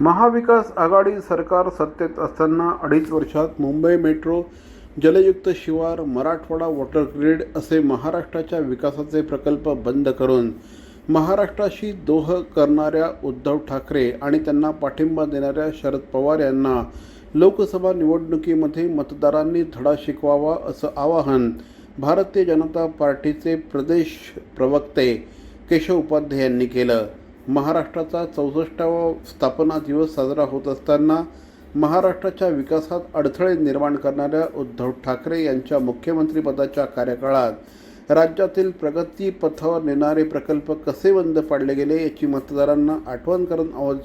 महाविकास आघाडी सरकार सत्तेत असताना अडीच वर्षात मुंबई मेट्रो जलयुक्त शिवार मराठवाडा वॉटर ग्रीड असे महाराष्ट्राच्या विकासाचे प्रकल्प बंद करून महाराष्ट्राशी दोह करणाऱ्या उद्धव ठाकरे आणि त्यांना पाठिंबा देणाऱ्या शरद पवार यांना लोकसभा निवडणुकीमध्ये मतदारांनी धडा शिकवावा असं आवाहन भारतीय जनता पार्टीचे प्रदेश प्रवक्ते केशव उपाध्ये यांनी केलं. महाराष्ट्राचा चौसष्टावा स्थापना दिवस साजरा होत असताना महाराष्ट्राच्या विकासात अडथळे निर्माण करणाऱ्या उद्धव ठाकरे यांच्या मुख्यमंत्रीपदाच्या कार्यकाळात राज्यातील प्रगती पथावर नेणारे प्रकल्प कसे बंद पाडले गेले याची मतदारांना आठवण करून आवाज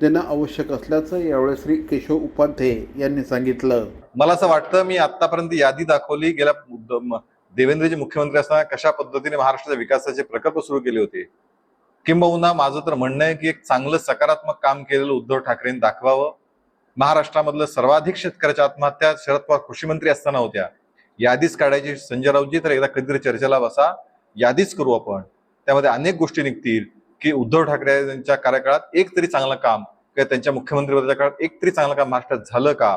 देणं आवश्यक असल्याचं यावेळी श्री केशव उपाध्ये यांनी सांगितलं. मला असं वाटतं मी आतापर्यंत यादी दाखवली गेल्या देवेंद्रजी मुख्यमंत्री असताना कशा पद्धतीने महाराष्ट्राच्या विकासाचे प्रकल्प सुरू केले होते किंबहुना माझं तर म्हणणं आहे की एक चांगलं सकारात्मक काम केलेलं उद्धव ठाकरेंनी दाखवावं. महाराष्ट्रामधलं सर्वाधिक शेतकऱ्याच्या आत्महत्या शरद पवार कृषी मंत्री असताना होत्या. यादीच काढायची. संजय राऊतजी तर एकदा कधीतरी चर्चेला बसा. यादीच करू आपण. त्यामध्ये अनेक गोष्टी निघतील की उद्धव ठाकरे यांच्या कार्यकाळात एक तरी चांगलं काम किंवा त्यांच्या मुख्यमंत्रीपदाच्या काळात एक तरी चांगलं काम महाराष्ट्रात झालं का?